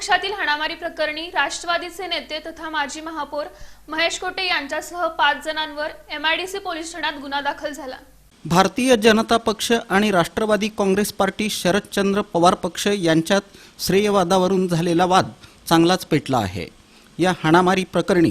पक्षातील हाणामारी प्रकरणी राष्ट्रवादीचे नेते तथा माजी महापौर महेश कोटे यांच्यासह पाच जणांवर एमआयडीसी पोलीस ठाण्यात गुन्हा दाखल झाला. भारतीय जनता पक्ष आणि राष्ट्रवादी काँग्रेस पार्टी शरदचंद्र पवार पक्ष यांच्यात श्रेयवादावरून झालेला वाद चांगलाच पेटला आहे. या हाणामारी प्रकरणी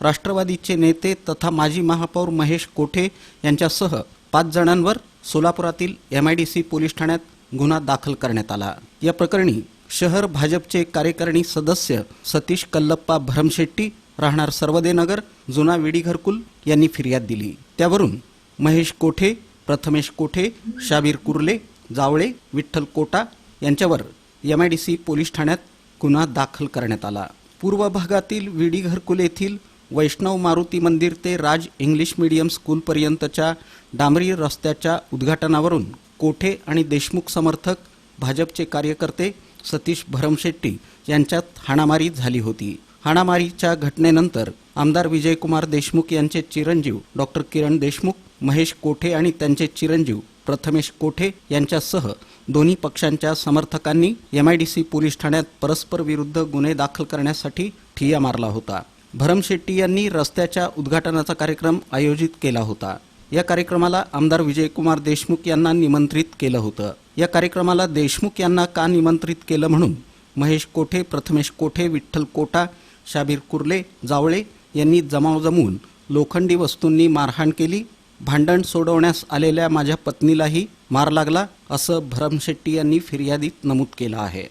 राष्ट्रवादीचे नेते तथा माजी महापौर महेश कोठे यांच्यासह पाच जणांवर सोलापुरातील M I D C police ठाण्यात गुन्हा दाखल करण्यात आला. या प्रकरणी शहर भाजपचे कार्यकारिणी सदस्य सतीश कल्लप्पा भरमशेट्टी राहणार सर्वदेनगर जुना विडी घरकुल यांनी फिर्याद दिली. त्यावरून महेश कोठे प्रथमेश कोठे शाबीर कुर्ले जावळे विठ्ठल कोटा यांच्यावर एमआयडीसी पोलीस ठाण्यात गुन्हा दाखल करण्यात आला. पूर्व भागातील विडी घरकुल येथील वैष्णव मारुती मंदिर ते राज इंग्लिश मीडियम स्कूलपर्यंतच्या डांबरी रस्त्याच्या उद्घाटनावरून कोठे आणि देशमुख समर्थक भाजपचे कार्यकर्ते सतीश भरमशेट्टी यांच्यात हाणामारी झाली होती. हाणामारीच्या घटनेनंतर आमदार विजयकुमार देशमुख यांचे चिरंजीव डॉक्टर किरण देशमुख महेश कोठे आणि त्यांचे चिरंजीव प्रथमेश कोठे यांच्यासह दोन्ही पक्षांच्या समर्थकांनी एमआयडीसी पोलीस ठाण्यात परस्पर विरुद्ध गुन्हे दाखल करण्यासाठी ठिय्या मारला होता. भरमशेट्टी यांनी रस्त्याच्या उद्घाटनाचा कार्यक्रम आयोजित केला होता. या कार्यक्रमाला आमदार विजयकुमार देशमुख यांना निमंत्रित केलं होतं. या कार्यक्रमाला देशमुख यांना का निमंत्रित केलं म्हणून महेश कोठे प्रथमेश कोठे विठ्ठल कोटा शाबीर कुर्ले जावळे यांनी जमाव जमवून लोखंडी वस्तूंनी मारहाण केली. भांडण सोडवण्यास आलेल्या माझ्या पत्नीलाही मार लागला असं भरमशेट्टी यांनी फिर्यादीत नमूद केलं आहे.